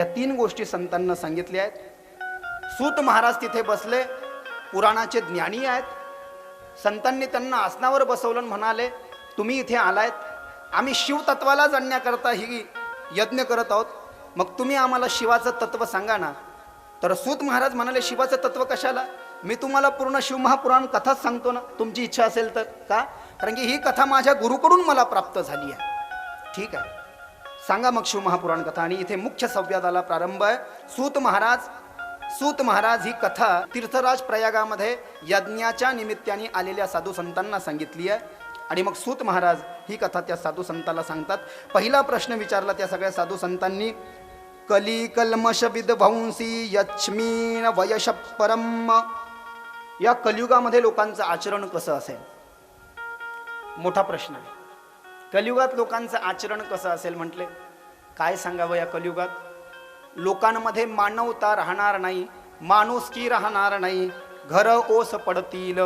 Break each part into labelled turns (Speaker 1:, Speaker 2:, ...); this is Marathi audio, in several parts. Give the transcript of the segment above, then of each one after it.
Speaker 1: या तीन गोष्टी संतांना सांगितल्या आहेत. सूत महाराज तिथे बसले पुराणाचे ज्ञानी आहेत. संतांनी त्यांना आसनावर बसवलं म्हणाले तुम्ही इथे आलायत. आम्ही शिवतत्वाला जाणण्याकरता ही यज्ञ करत आहोत. मग तुम्ही आम्हाला शिवाचं तत्व सांगा ना. तर सूत महाराज म्हणाले शिवाचं तत्व कशाला? मी तुम्हाला पूर्ण शिवमहापुराण कथाच सांगतो ना. तुमची इच्छा असेल तर. का? कारण की ही कथा माझ्या गुरुकडून मला प्राप्त झाली आहे. ठीक आहे. सांगा मग शिवमहापुराण कथा. आणि इथे मुख्य संवादाला प्रारंभ आहे. सूत महाराज सूत महाराज ही कथा तीर्थराज प्रयागामध्ये यज्ञाच्या निमित्ताने आलेल्या साधू संतांना सांगितली आहे. आणि मग सूत महाराज ही कथा त्या साधू संताला सांगतात. पहिला प्रश्न विचारला त्या सगळ्या साधू संतांनी कली कल्मश विध्वंसी यक्ष्मीन वयश परम या कलियुगामध्ये लोकांचं आचरण कसं असेल? मोठा प्रश्न आहे. कलियुगात लोकांचं आचरण कसं असेल म्हटले? काय सांगावं या कलियुगात? लोकांमध्ये मानवता राहणार नाही माणुसकी राहणार नाही. घर ओस पडतील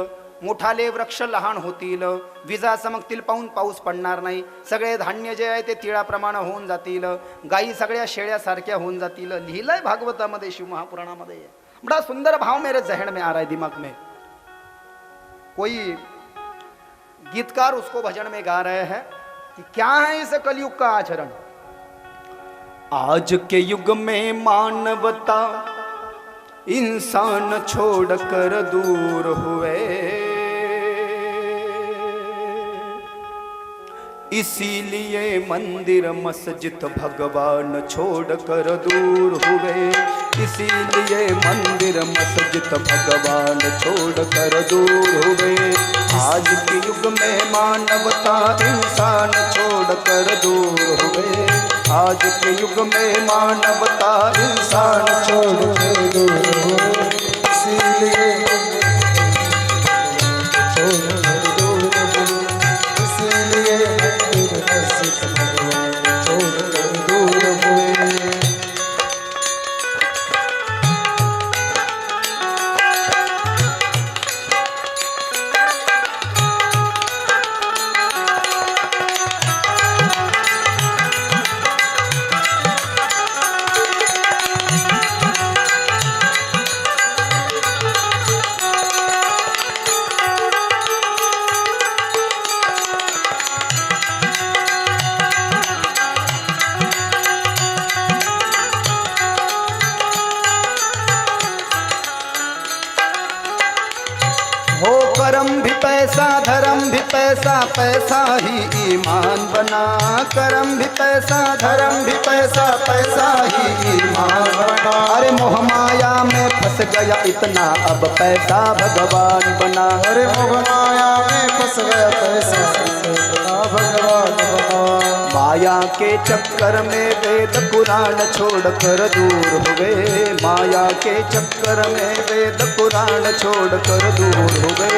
Speaker 1: मोठाले वृक्ष लहान होतील विजा चमकतील पाहून पाऊस पडणार नाही. सगळे धान्य जे आहे ते तिळाप्रमाणे होऊन जातील गायी सगळ्या शेळ्यासारख्या होऊन जातील. लिहिलंय भागवतामध्ये शिवमहापुराणामध्ये बड़ा सुंदर भाव मेरे जहन में आ रहा है दिमाग में. कोई गीतकार उसको भजन में गा रहे हैं? कि क्या है इस कलयुग का आचरण? आज के युग में मानवता इंसान छोड़कर दूर हुए। इसीलिए मंदिर, मस्जिद, भगवान छोड़कर दूर हुए। इसीलिए मंदिर, मस्जिद, भगवान छोड़कर दूर हुए। आज के युग में मानवता इंसान छोड़कर दूर हुए। आज के युग में मानवता इंसान छोड़कर दूर हुए।
Speaker 2: इसीलिए
Speaker 1: में फंस गया इतना अब पैसा भगवान बना।
Speaker 2: अरे मोह माया में फंस गया पैसा। भगवान बना
Speaker 1: माया के चक्कर में वेद पुराण छोड़कर दूर हुए। माया के चक्कर में वेद पुराण छोड़कर दूर हुए।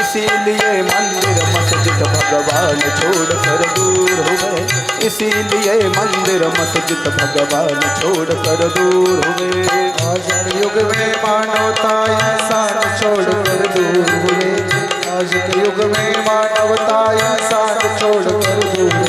Speaker 1: इसीलिए मंदिर मस्जिद भगवान छोड़कर दूर हुए। इसीलिए मंदिर मस्जिद भगवान छोड़कर दूर हुए।
Speaker 2: आज युग में मानवता छोड़ कर दूर. आज के युग में मानवता छोड़ कर दूर.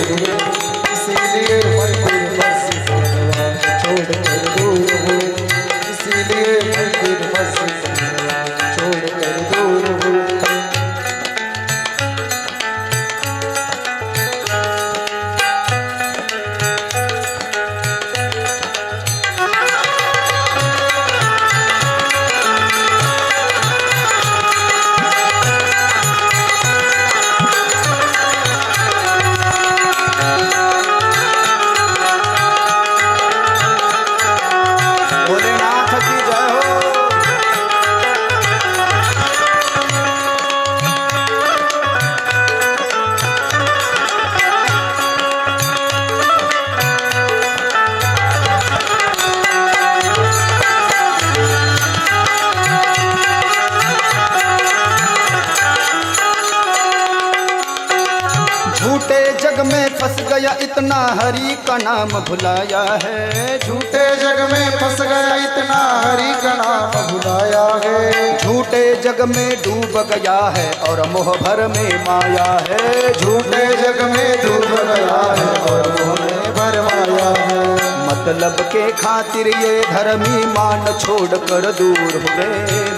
Speaker 1: इतना हरि का नाम भुलाया है। झूठे
Speaker 2: जग में फंस गया इतना हरि का नाम भुलाया है।
Speaker 1: झूठे जग में डूब गया है और मोह भर में माया है।
Speaker 2: झूठे जग में डूब गया है और मोह में भर माया है।
Speaker 1: मतलब के खातिर ये धर्मी मान छोड़ कर दूर हुए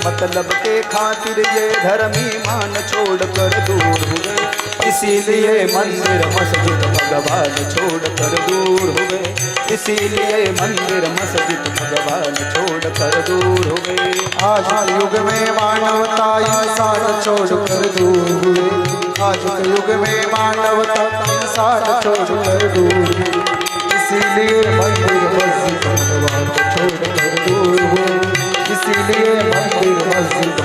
Speaker 1: मतलब के खातिर ये धर्मी मान छोड़ कर दूर हुए इसीलिए मंदिर, मस्जिद, भगवान छोड़ कर दूर हो गए इसीलिए मंदिर, मस्जिद, भगवान छोड़ कर दूर हो
Speaker 2: गए आज युग में मानवता इंसान छोड़ कर दूर हुए। आज युग में मानवता इंसान छोड़ कर दूर इसीलिए मंदिर, मस्जिद, भगवान छोड़ कर दूर हुए। इसीलिए मंदिर, मस्जिद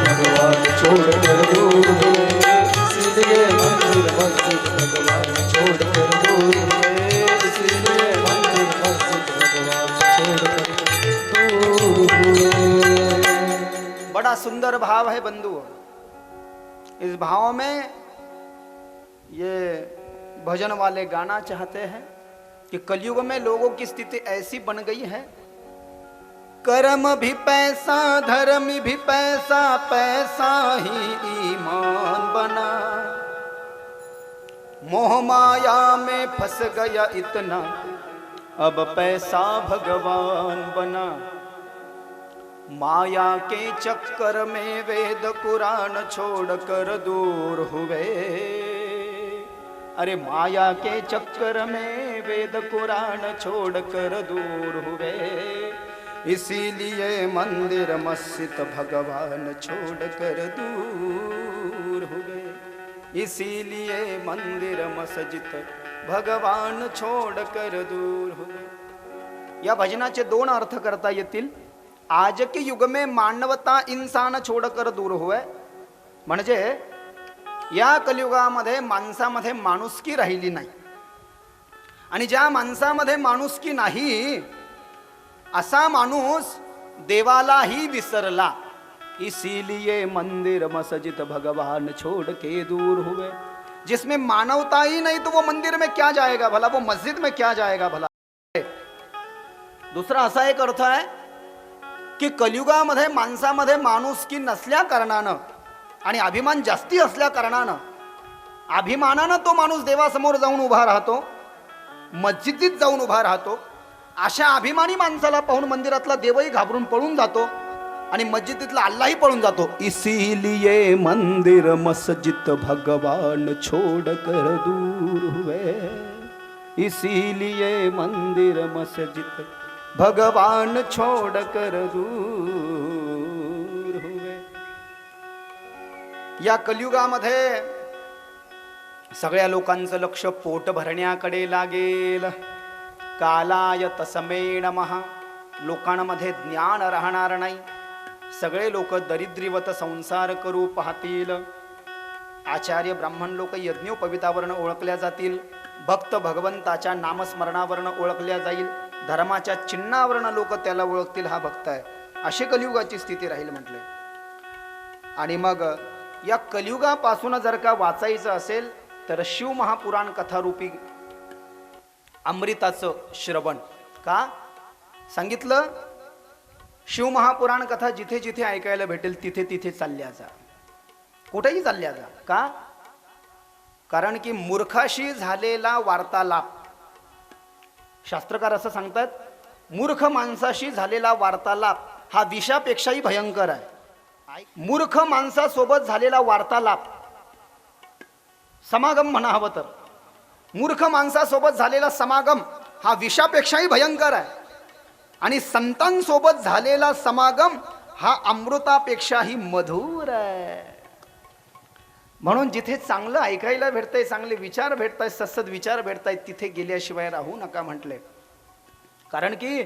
Speaker 1: भाव है बंधु इस भाव में ये भजन वाले गाना चाहते हैं कि कलयुग में लोगों की स्थिति ऐसी बन गई है। कर्म भी पैसा, धर्म भी पैसा पैसा ही ईमान बना। मोह माया में फंस गया इतना, अब पैसा भगवान बना। माया के चक्कर में वेद कुरान छोड़ कर दूर हुए। अरे माया के चक्कर में वेद कुरान छोड़ कर दूर हुए। इसीलिए मंदिर मस्जिद भगवान छोड़ कर दूर हुए। इसीलिए मंदिर मस्जिद भगवान छोड़ कर दूर हुए। या भजनाचे दोन अर्थ करता येतील. आज के युग में मानवता इंसान छोडकर दूर होय म्हणजे, या कलियुगामध्ये माणसामध्ये माणुसकी राहिली नाही. आणि ज्या माणसामध्ये माणुसकी नाही, असा देवालाही विसरला. इसीलिए मंदिर मस्जिद भगवान छोड़ के दूर हुए. जिसमें मानवता ही नहीं तो वो मंदिर में क्या जाएगा भला? वो मस्जिद में क्या जाएगा भला? दूसरा असा एक अर्थ आहे की कलियुगामध्ये माणसामध्ये माणुसकी नसल्या कारणानं आणि अभिमान जास्ती असल्या कारणानं अभिमानानं तो माणूस देवासमोर जाऊन उभा राहतो मस्जिदीत जाऊन उभा राहतो अशा अभिमानी माणसाला पाहून मंदिरातला देवही घाबरून पळून जातो आणि मस्जिदीतला अल्लाही पळून जातो. इसीलिए मंदिर मस्जिद भगवान छोड़ कर दूर हुए. इसीलिए मंदिर मस्जिद भगवान छोड़ कर दूर हुए. या कलियुगामध्ये सगळ्या लोकांचं लक्ष पोट भरण्याकडे लागेल. कालाय तसमेण महा. लोकांमध्ये ज्ञान राहणार नाही. सगळे लोक दरिद्रीवत संसार करू पाहतील. आचार्य ब्राह्मण लोक यज्ञोपवितावरनं ओळखल्या जातील. भक्त भगवंताच्या नामस्मरणावरनं ओळखल्या जाईल. धर्माच्या चिन्हावरनं लोक त्याला ओळखतील हा भक्त आहे अशी कलियुगाची स्थिती राहील म्हटले. आणि मग या कलियुगापासून जर का वाचायचं असेल तर शिवमहापुराण कथारूपी अमृताचं श्रवण. का? सांगितलं शिवमहापुराण कथा जिथे जिथे ऐकायला भेटेल तिथे तिथे चालल्या जा. कुठेही चालल्या जा. का? कारण की मूर्खाशी झालेला वार्तालाप शास्त्रकार असं सांगतात मूर्ख माणसाशी झालेला वार्तालाप हा विषापेक्षाही भयंकर आहे. मूर्ख माणसासोबत झालेला वार्तालाप समागम म्हणा हवं तर. मूर्ख माणसासोबत झालेला समागम हा विषापेक्षाही भयंकर आहे. आणि संतांसोबत झालेला समागम हा अमृतापेक्षाही मधुर आहे. म्हणून जिथे चांगलं ऐकायला भेटतंय चांगले विचार भेटत आहेत सत्सद विचार भेटत आहेत तिथे गेल्याशिवाय राहू नका म्हटले. कारण की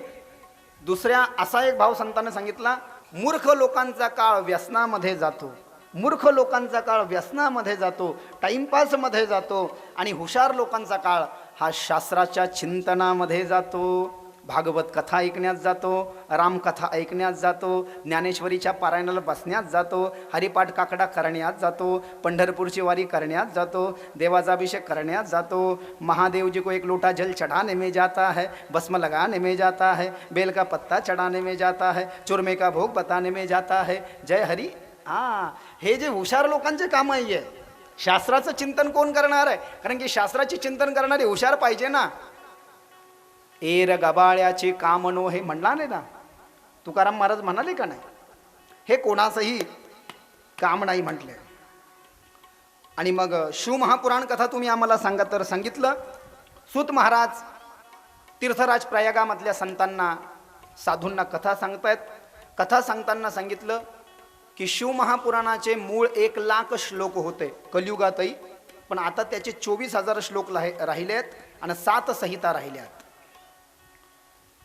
Speaker 1: दुसऱ्या असा एक भाव संतांना सांगितला मूर्ख लोकांचा काळ व्यसनामध्ये जातो. मूर्ख लोकांचा काळ व्यसनामध्ये जातो टाइमपासमध्ये जातो आणि हुशार लोकांचा काळ हा शास्त्राच्या चिंतनामध्ये जातो. भागवत कथा ऐकण्यात जातो रामकथा ऐकण्यात जातो ज्ञानेश्वरीच्या पारायणाला बसण्यात जातो हरिपाठ काकडा करण्यात जातो पंढरपूरची वारी करण्यात जातो देवाचा अभिषेक करण्यात जातो महादेव जी को एक लोटा जल चढ़ाने में जाता है भस्म लगाने में जाता है बेल का पत्ता चढ़ाने में जाता है चुरमे का भोग बताने में जाता है जय हरी। हां हे जे हुशार लोकांचे काम आहे शास्त्राचं चिंतन कोण करणार आहे? कारण की शास्त्राचे चिंतन करणारे हुशार पाहिजे ना. एर गबाळ्याचे कामनो हे म्हणला नाही ना? तुकाराम महाराज म्हणाले का नाही? हे कोणाचंही काम नाही म्हटले. आणि मग शिवमहापुराण कथा तुम्ही आम्हाला सांगा तर सांगितलं. सूत महाराज तीर्थराज प्रयागामधल्या संतांना साधूंना कथा सांगतायत. कथा सांगताना सांगितलं की शिवमहापुराणाचे मूळ एक लाख श्लोक होते कलियुगातही. पण आता त्याचे चोवीस हजार श्लोक राहिले आहेत आणि सात संहिता राहिल्या आहेत.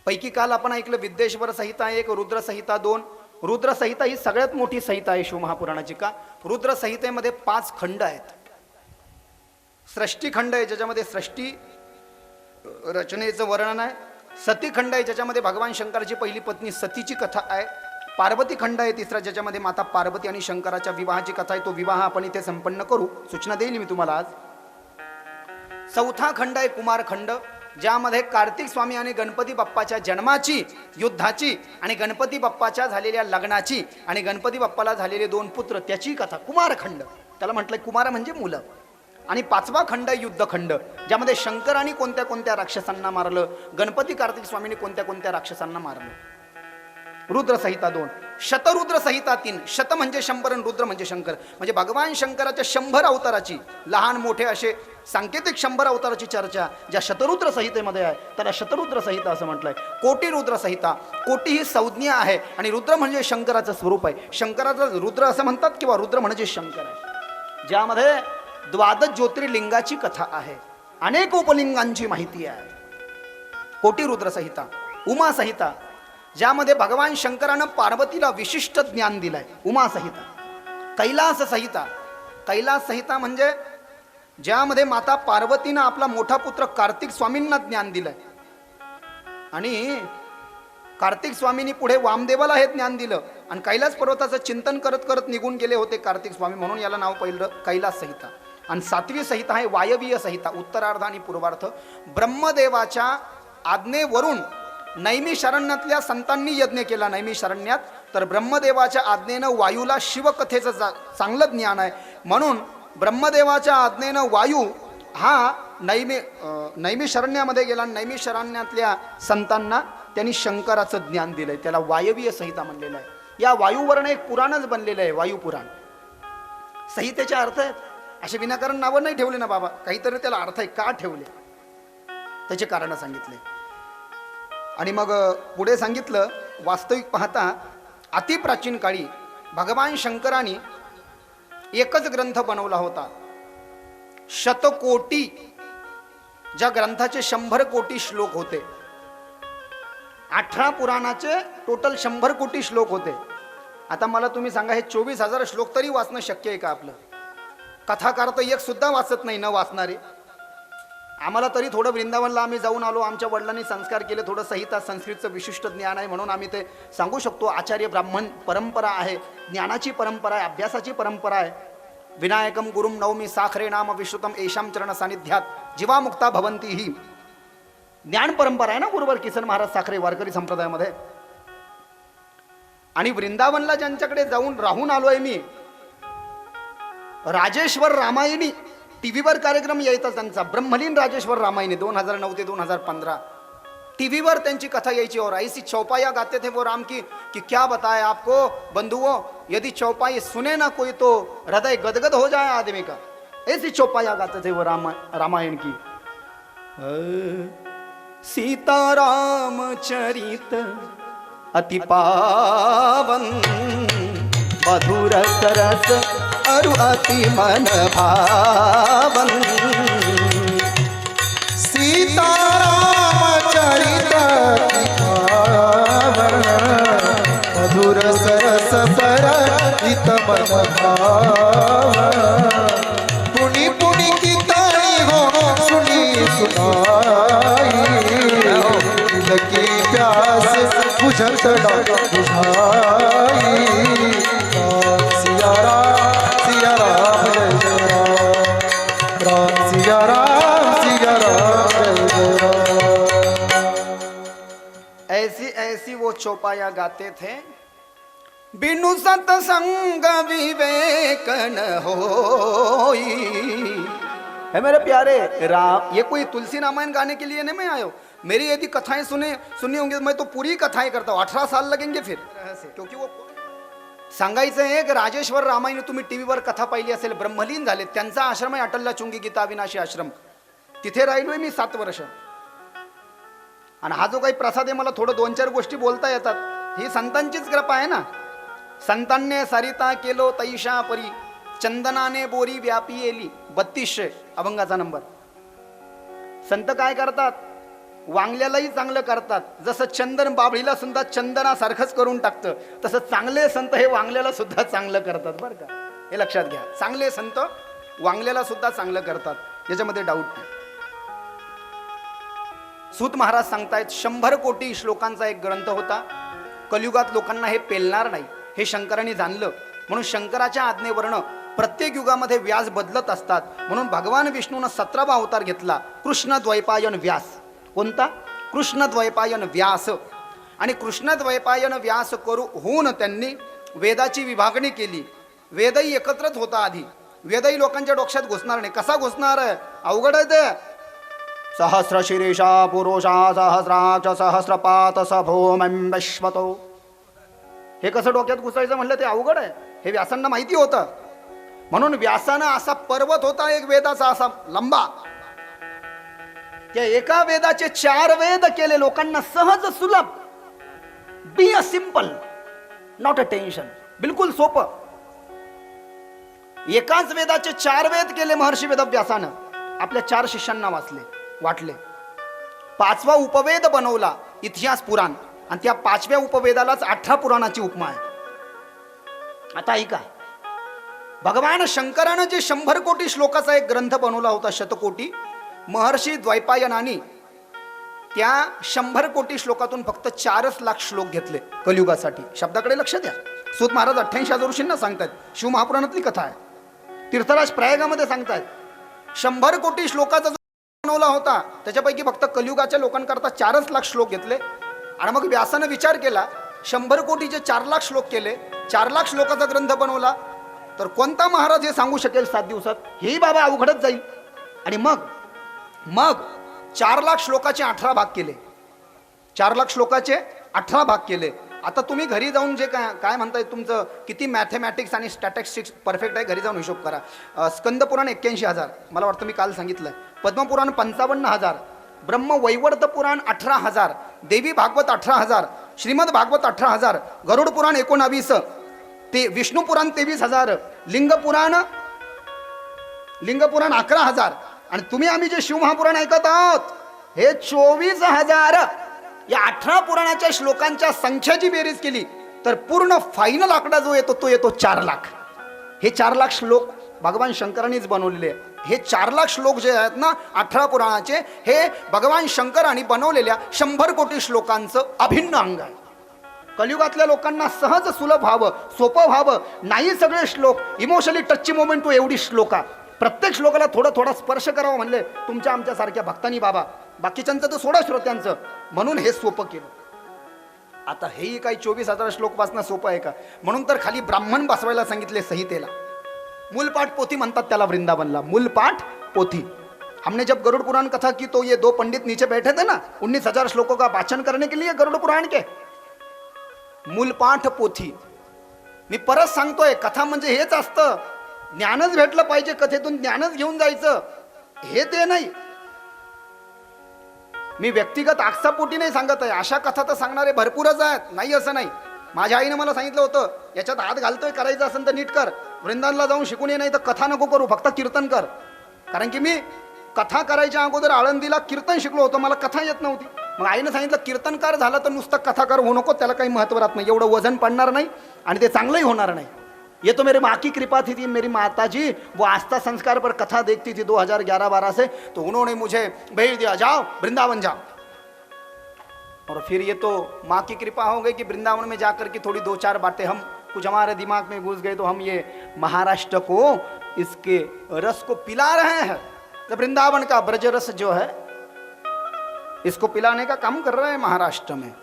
Speaker 1: पैकी काल आपण ऐकलं विद्येश्वर संहिता एक रुद्र संहिता दोन. रुद्र संहिता ही सगळ्यात मोठी संहिता आहे शिवमहापुराणाची का? रुद्र संहितेमध्ये पाच खंड आहेत. सृष्टीखंड आहे ज्याच्यामध्ये सृष्टी रचनेचं वर्णन आहे. सती खंड आहे ज्याच्यामध्ये भगवान शंकराची पहिली पत्नी सतीची कथा आहे. पार्वती खंड आहे तिसरा ज्याच्यामध्ये माता पार्वती आणि शंकराच्या विवाहाची कथा आहे. तो विवाह आपण इथे संपन्न करू. सूचना देईल मी तुम्हाला आज. चौथा खंड आहे कुमार खंड ज्यामध्ये कार्तिक स्वामी आणि गणपती बाप्पाच्या जन्माची युद्धाची आणि गणपती बाप्पाच्या झालेल्या लग्नाची आणि गणपती बाप्पाला झालेले दोन पुत्र त्याची कथा कुमारखंड. त्याला म्हटलंय कुमार म्हणजे मुलं. आणि पाचवा खंड युद्धखंड ज्यामध्ये शंकराने कोणत्या कोणत्या राक्षसांना मारलं गणपती कार्तिक स्वामीने कोणत्या कोणत्या राक्षसांना मारलं. रुद्रसहिता दोन. शतरुद्र संहिता तीन शत म्हणजे शंभर आणि रुद्र म्हणजे शंकर. म्हणजे भगवान शंकराच्या शंभर अवताराची लहान मोठे असे सांकेतिक शंभर अवताराची चर्चा ज्या शतरुद्र संहितेमध्ये आहे त्याला शतरुद्र संहिता असं म्हटलंय. कोटी रुद्र संहिता कोटी ही संज्ञा आहे आणि रुद्र म्हणजे शंकराचं स्वरूप आहे. शंकराचं रुद्र असं म्हणतात किंवा रुद्र म्हणजे शंकर आहे. ज्यामध्ये द्वादश ज्योतिर्लिंगाची कथा आहे. अनेक उपलिंगांची माहिती आहे. कोटी रुद्र संहिता उमा संहिता ज्यामध्ये भगवान शंकरानं पार्वतीला विशिष्ट ज्ञान दिलंय उमा संहिता कैलास संहिता कैलास संहिता म्हणजे ज्यामध्ये माता पार्वतीनं आपला मोठा पुत्र कार्तिक स्वामींना ज्ञान दिलंय. आणि कार्तिक स्वामींनी पुढे वामदेवाला हे ज्ञान दिलं आणि कैलास पर्वताचं चिंतन करत करत निघून गेले होते कार्तिक स्वामी म्हणून याला नाव पहिलं कैलास संहिता आणि सातवी संहिता आहे वायवीय संहिता उत्तरार्ध आणि पूर्वार्ध. ब्रह्मदेवाच्या आज्ञेवरून नैमी शरण्यातल्या संतांनी यज्ञ केला नैमी शरण्यात. तर ब्रह्मदेवाच्या आज्ञेनं वायूला शिवकथेचं जा चांगलं ज्ञान आहे. म्हणून ब्रह्मदेवाच्या आज्ञेनं वायू हा नैमी नैमी शरण्यामध्ये गेला नैमी शरण्यातल्या संतांना त्यांनी शंकराचं ज्ञान दिलंय. त्याला वायवीय संहिता म्हणलेलं आहे. या वायूवर्ण एक पुराणच बनलेलं आहे वायुपुराण संहितेचे अर्थ आहेत. असे विनाकारण नावं नाही ठेवले ना बाबा. काहीतरी त्याला अर्थ आहे. का ठेवले? त्याचे कारण सांगितले. आणि मग पुढे सांगितलं वास्तविक पाहता अतिप्राचीन काळी भगवान शंकराने एकच ग्रंथ बनवला होता. शतकोटी ज्या ग्रंथाचे शंभर कोटी श्लोक होते. अठरा पुराणाचे टोटल शंभर कोटी श्लोक होते. आता मला तुम्ही सांगा हे चोवीस हजार श्लोक तरी वाचणं शक्य आहे का आपलं? कथाकार तर एक सुद्धा वाचत नाही न वाचणारे. आम्हाला तरी थोडं वृंदावनला आम्ही जाऊन आलो आमच्या वडिलांनी संस्कार केले थोडं संहिता संस्कृतचं विशिष्ट ज्ञान आहे म्हणून आम्ही ते सांगू शकतो. आचार्य ब्राह्मण परंपरा आहे ज्ञानाची परंपरा आहे अभ्यासाची परंपरा आहे. विनायकम गुरुम नवमी साखरे नाम विश्रुतम येशाम चरण सानिध्यात जीवामुक्ता भवंती ही. ज्ञान परंपरा आहे ना गुरुवर किसन महाराज साखरे वारकरी संप्रदायामध्ये? आणि वृंदावनला ज्यांच्याकडे जाऊन राहून आलोय मी राजेश्वर रामायणी टी व्हीवर कार्यक्रम यायचा त्यांचा. ब्रह्मलीन राजेश्वर रामायणे दोन हजार नऊ ते दोन हजार पंधरा. टी व्हीवर त्यांची कथा यायची और ऐसी चौपाया गाते थे वो राम की कि क्या बताए आपको? बंधुओं यदि चौपाई सुने ना कोई तो हृदय गदगद हो जाए आदमी का। ऐसी चौपाया गाते थे वो राम रामायण की। सीताराम चरित अति पावन मधुर सरस अरु अति मन भावन
Speaker 2: सीताराम चरित मधुर सरस पर हित मन पुनि पुनि की ताई हो सुनी सुनाई दिल प्यास बुझत न
Speaker 1: बुझा वो चौपाया गाते थे। बिनु सतसंग विवेक न होई। है मेरे प्यारे, राम, ये कोई तुलसी रामायण गाने के लिए नहीं मैं आयो? मेरी यदि कथाएँ सुने, सुनी होंगी, मैं तो पूरी कथाएँ करता हूँ। अठारह साल लगेंगे फिर। क्योंकि वो सांगायचं आहे की राजेश्वर रामायण, तुम्ही टी व्हीवर कथा पाहिली असेल ब्रह्मलीन आश्रम आहे अटलला चुंगी गीता अविनाशी आश्रम। तिथे राहिलोय मी सात वर्ष? आणि हा जो काही प्रसाद आहे मला थोडं दोन चार गोष्टी बोलता येतात. ही संतांचीच कृपा आहे ना? संतांनी सरिता केलो तैशा परी चंदनाने बोरी व्यापी येली बत्तीसशे अभंगाचा नंबर. संत काय करतात? वांगल्यालाही चांगलं करतात. जसं चंदन बाबळीला सुद्धा चंदनासारखंच करून टाकतं तसं चांगले संत हे वांगल्याला सुद्धा चांगलं करतात बरं का? हे लक्षात घ्या. चांगले संत वांगल्याला सुद्धा चांगलं करतात. याच्यामध्ये डाऊट नाही. सूत महाराज सांगतायत शंभर कोटी श्लोकांचा एक ग्रंथ होता. कलियुगात लोकांना हे पेलणार नाही हे शंकरांनी जाणलं. म्हणून शंकराच्या आज्ञेवरनं प्रत्येक युगामध्ये व्यास बदलत असतात. म्हणून भगवान विष्णूनं सतरावा अवतार घेतला कृष्ण द्वैपायन व्यास. कोणता? कृष्ण द्वैपायन व्यास. आणि कृष्ण द्वैपायन व्यास करू होऊन त्यांनी वेदाची विभागणी केली. वेदही एकत्रच होता आधी. वेदही लोकांच्या डोक्यात घुसणार नाही. कसा घुसणार? अवघड आहे ते सहस्र शिरीषा पुरुषा सहस्राक्ष सहस्रपात सभोमं विश्वतो. हे कसं डोक्यात घुसायचं म्हणलं ते अवघड आहे. हे व्यासांना माहिती होतं. म्हणून व्यासानं असा पर्वत होता एक वेदाचा असा लंबा. त्या एका वेदाचे चार वेद केले लोकांना सहज सुलभ. Be a simple not a tension बिलकुल सोपं. एकाच वेदाचे चार वेद केले महर्षी वेदव्यासानं. आपल्या चार शिष्यांना वाचले. वाटले. पाचवा उपवेद बनवला इतिहास पुराण. आणि त्या पाचव्या उपवेदालाच अठरा पुराणाची उपमा आहे. आता ऐका. भगवान शंकरानं जे शंभर कोटी श्लोकाचा एक ग्रंथ बनवला होता शतकोटी महर्षी द्वैपायनानी त्या शंभर कोटी श्लोकातून फक्त चारच लाख श्लोक घेतले कलियुगासाठी. शब्दाकडे लक्ष द्या. सूत महाराज अठ्ठ्याऐंशी हजार ऋषींना सांगतायत शिवमहापुराणातली कथा आहे. तीर्थराज प्रयागामध्ये सांगतायत शंभर कोटी श्लोकाचा बनवला होता. त्याच्यापैकी फक्त कलियुगाच्या लोकांकरता चारच लाख श्लोक घेतले. आणि मग व्यासानं विचार केला शंभर कोटीचे चार लाख श्लोक केले चार लाख श्लोकाचा ग्रंथ बनवला. तर कोणता महाराज हे सांगू शकेल सात दिवसात? हेही बाबा अवघडच जाईल. आणि मग मग चार लाख श्लोकाचे अठरा भाग केले. चार लाख श्लोकाचे अठरा भाग केले. आता तुम्ही घरी जाऊन जे काय काय म्हणताय तुमचं किती मॅथमॅटिक्स आणि स्टॅटिस्टिक्स परफेक्ट आहे घरी जाऊन हिशोब करा. अ, स्कंद पुराण एक्क्याऐंशी हजार. मला वाटतं मी काल सांगितलं पद्मपुराण पंचावन्न हजार ब्रह्मवैवर्त पुराण अठरा हजार देवी भागवत अठरा हजार श्रीमद भागवत अठरा हजार गरुड पुराण एकोणावीस ते विष्णुपुराण तेवीस हजार लिंग पुराण लिंग पुराण अकरा हजार. आणि तुम्ही आम्ही जे शिवमहापुराण ऐकत आहोत हे चोवीस हजार. या अठरा पुराणाच्या श्लोकांच्या संख्याची बेरीज केली तर पूर्ण फायनल आकडा जो येतो तो येतो चार लाख. हे चार लाख श्लोक भगवान शंकरांनीच बनवलेले आहे हे चार लाख श्लोक जे आहेत ना अठरा पुराणाचे हे भगवान शंकरांनी बनवलेल्या शंभर कोटी श्लोकांचं अभिन्न अंग आहे. कलियुगातल्या लोकांना सहज सुलभ व्हावं सोपं व्हावं नाही सगळे श्लोक इमोशनली टचची मोमेंट टू एवढी श्लोका प्रत्येक श्लोकाला थोडा थोडा स्पर्श करावा म्हणले तुमच्या आमच्यासारख्या भक्तांनी बाबा. बाकीच्यांचं तर सोडा श्रोत्यांचं. म्हणून हे सोपं केलं. आता हेही काही चोवीस हजार श्लोक वाचणं सोपं आहे का? म्हणून तर खाली ब्राह्मण बसवायला सांगितले संहितेला. मूलपाठ पोथी म्हणतात त्याला वृंदावनला. मूलपाठ पोथी. हमने जब गरुड़ पुराण कथा की तो ये दो पंडित नीचे बैठे थे ना उन्नीस हजार श्लोकों का वाचन करने के लिए गरुड़ पुराण के। मूलपाठ पोथी. मी परत सांगतोय कथा म्हणजे हेच असतं. ज्ञानच भेटलं पाहिजे कथेतून ज्ञानच घेऊन जायचं. हे ते नाही. मी व्यक्तिगत आक्षापोटी नाही सांगत आहे. अशा कथा तर सांगणारे भरपूरच आहेत. नाही असं नाही. माझ्या आईनं मला सांगितलं होतं याच्यात हात घालतोय करायचं असेल तर नीट कर. वृंदावनला जाऊन शिकून ये नाही तर कथा नको करू फक्त कीर्तन कर. कारण की मी कथा करायच्या अगोदर आळंदीला कीर्तन शिकलो होतो मला कथा येत नव्हती. मग आईनं सांगितलं कीर्तनकार झालं तर नुसतं कथाकार होऊ नको त्याला काही महत्त्व राहत नाही एवढं वजन पडणार नाही आणि ते चांगलंही होणार नाही. ये तो मेरे माँ की कृपा थी, थी मेरी माता जी वो आस्था संस्कार पर कथा देखती थी 2011-12 से तो उन्होंने मुझे भेज दिया जाओ वृंदावन जाओ. और फिर ये तो माँ की कृपा हो गई कि वृंदावन में जाकर के थोड़ी दो चार बातें हम कुछ हमारे दिमाग में घुस गए तो हम ये महाराष्ट्र को, इसके रस को पिला रहे हैं। तो वृंदावन का ब्रज रस जो है, इसको पिलाने का काम कर रहे हैं महाराष्ट्र में।